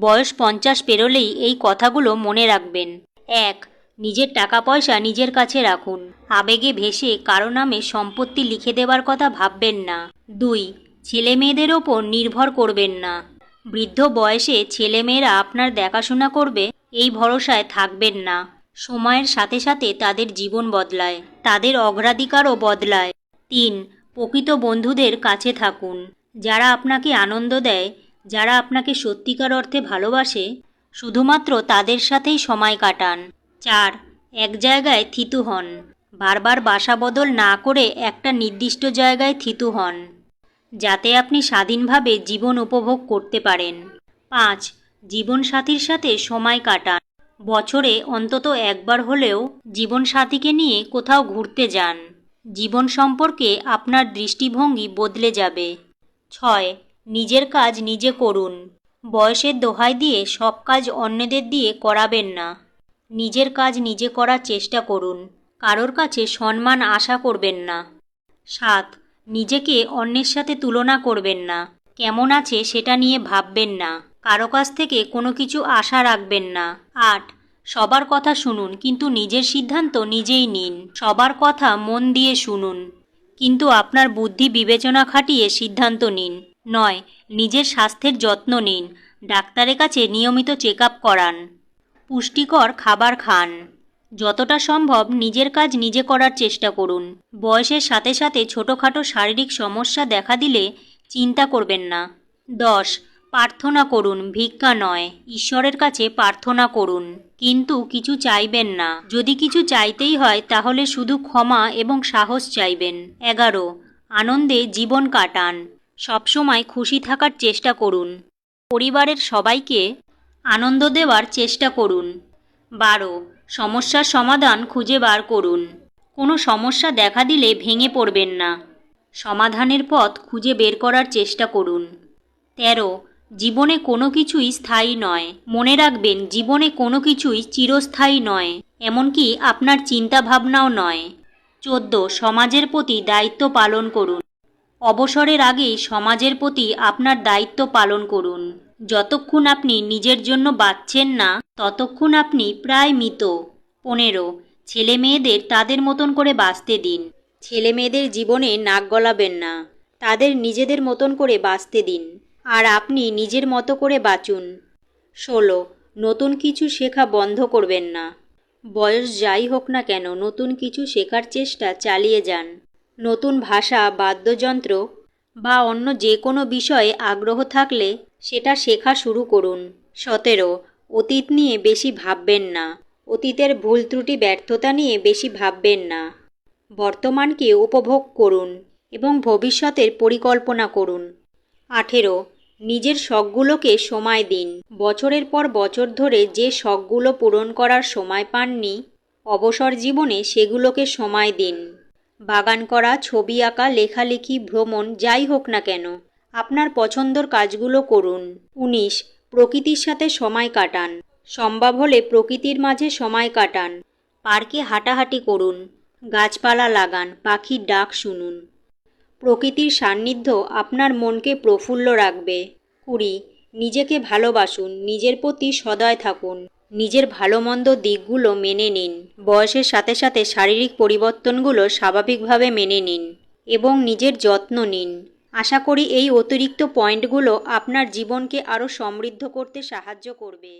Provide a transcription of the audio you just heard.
বয়স পঞ্চাশ পেরোলেই এই কথাগুলো মনে রাখবেন। এক, নিজের টাকা পয়সা নিজের কাছে রাখুন। আবেগে ভেসে কারও নামে সম্পত্তি লিখে দেওয়ার কথা ভাববেন না। দুই ছেলে মেয়েদের ওপর নির্ভর করবেন না। বৃদ্ধ বয়সে ছেলেমেয়েরা আপনার দেখাশোনা করবে, এই ভরসায় থাকবেন না। সময়ের সাথে সাথে তাদের জীবন বদলায়, তাদের অগ্রাধিকারও বদলায়। তিন, প্রকৃত বন্ধুদের কাছে থাকুন। যারা আপনাকে আনন্দ দেয় যারা আপনাকে সত্যিকার অর্থে ভালোবাসে, শুধুমাত্র তাদের সাথেই সময় কাটান। চার, এক জায়গায় থিতু হন। বারবার বাসা বদল না করে একটা নির্দিষ্ট জায়গায় থিতু হন, যাতে আপনি স্বাধীনভাবে জীবন উপভোগ করতে পারেন। পাঁচ, জীবনসাথীর সাথে সময় কাটান। বছরে অন্তত একবার হলেও জীবনসাথীকে নিয়ে কোথাও ঘুরতে যান। জীবন সম্পর্কে আপনার দৃষ্টিভঙ্গি বদলে যাবে। ছয় নিজের কাজ নিজে করুন। বয়সের দোহাই দিয়ে সব কাজ অন্যদের দিয়ে করাবেন না। নিজের কাজ নিজে করার চেষ্টা করুন। কারোর কাছে সম্মান আশা করবেন না। সাত, নিজেকে অন্যের সাথে তুলনা করবেন না। কেমন আছে সেটা নিয়ে ভাববেন না। কারও কাছ থেকে কোনো কিছু আশা রাখবেন না। আট, সবার কথা শুনুন, কিন্তু নিজের সিদ্ধান্ত নিজেই নিন। সবার কথা মন দিয়ে শুনুন, কিন্তু আপনার বুদ্ধি বিবেচনা খাটিয়ে সিদ্ধান্ত নিন। নয়, নিজের স্বাস্থ্যের যত্ন নিন। ডাক্তারের কাছে নিয়মিত চেক আপ করান। পুষ্টিকর খাবার খান। যতটা সম্ভব নিজের কাজ নিজে করার চেষ্টা করুন। বয়সের সাথে সাথে ছোটোখাটো শারীরিক সমস্যা দেখা দিলে চিন্তা করবেন না। দশ, প্রার্থনা করুন, ভিক্ষা নয়। ঈশ্বরের কাছে প্রার্থনা করুন। কিন্তু কিছু চাইবেন না। যদি কিছু চাইতেই হয়, তাহলে শুধু ক্ষমা এবং সাহস চাইবেন। এগারো, আনন্দে জীবন কাটান। সবসময় খুশি থাকার চেষ্টা করুন। পরিবারের সবাইকে আনন্দ দেওয়ার চেষ্টা করুন। বারো, সমস্যার সমাধান খুঁজে বার করুন। কোনো সমস্যা দেখা দিলে ভেঙে পড়বেন না। সমাধানের পথ খুঁজে বের করার চেষ্টা করুন। তেরো, জীবনে কোনো কিছুই স্থায়ী নয়। মনে রাখবেন, জীবনে কোনো কিছুই চিরস্থায়ী নয়, এমনকি আপনার চিন্তা ভাবনাও নয়। চোদ্দ, সমাজের প্রতি দায়িত্ব পালন করুন। অবসরের আগেই সমাজের প্রতি আপনার দায়িত্ব পালন করুন। যতক্ষণ আপনি নিজের জন্য বাঁচছেন না, ততক্ষণ আপনি প্রায় মৃত। পনেরো ছেলে মেয়েদের তাদের মতন করে বাঁচতে দিন। ছেলে মেয়েদের জীবনে নাক গলাবেন না। তাদের নিজেদের মতন করে বাঁচতে দিন। আর আপনি নিজের মতো করে বাঁচুন। ষোলো, নতুন কিছু শেখা বন্ধ করবেন না। বয়স যাই হোক না কেন, নতুন কিছু শেখার চেষ্টা চালিয়ে যান। নতুন ভাষা, বাদ্যযন্ত্র বা অন্য যে কোনো বিষয়ে আগ্রহ থাকলে সেটা শেখা শুরু করুন। সতেরো, অতীত নিয়ে বেশি ভাববেন না। অতীতের ভুল ত্রুটি, ব্যর্থতা নিয়ে বেশি ভাববেন না। বর্তমানকে উপভোগ করুন এবং ভবিষ্যতের পরিকল্পনা করুন। আঠেরো, নিজের শখগুলোকে সময় দিন। বছরের পর বছর ধরে যে শখগুলো পূরণ করার সময় পাননি, অবসর জীবনে সেগুলোকে সময় দিন। বাগান করা, ছবি আঁকা, লেখালেখি, ভ্রমণ, যাই হোক না কেন, আপনার পছন্দর কাজগুলো করুন। উনিশ, প্রকৃতির সাথে সময় কাটান। সম্ভব হলে প্রকৃতির মাঝে সময় কাটান। পার্কে হাঁটাহাঁটি করুন। গাছপালা লাগান, পাখির ডাক শুনুন। প্রকৃতির সান্নিধ্য আপনার মনকে প্রফুল্ল রাখবে। কুড়ি, নিজেকে ভালোবাসুন, নিজের প্রতি সদয় থাকুন। নিজের ভালো মন্দ দিকগুলো মেনে নিন। বয়সের সাথে সাথে শারীরিক পরিবর্তনগুলো স্বাভাবিকভাবে মেনে নিন এবং নিজের যত্ন নিন। আশা করি এই অতিরিক্ত পয়েন্টগুলো আপনার জীবনকে আরও সমৃদ্ধ করতে সাহায্য করবে।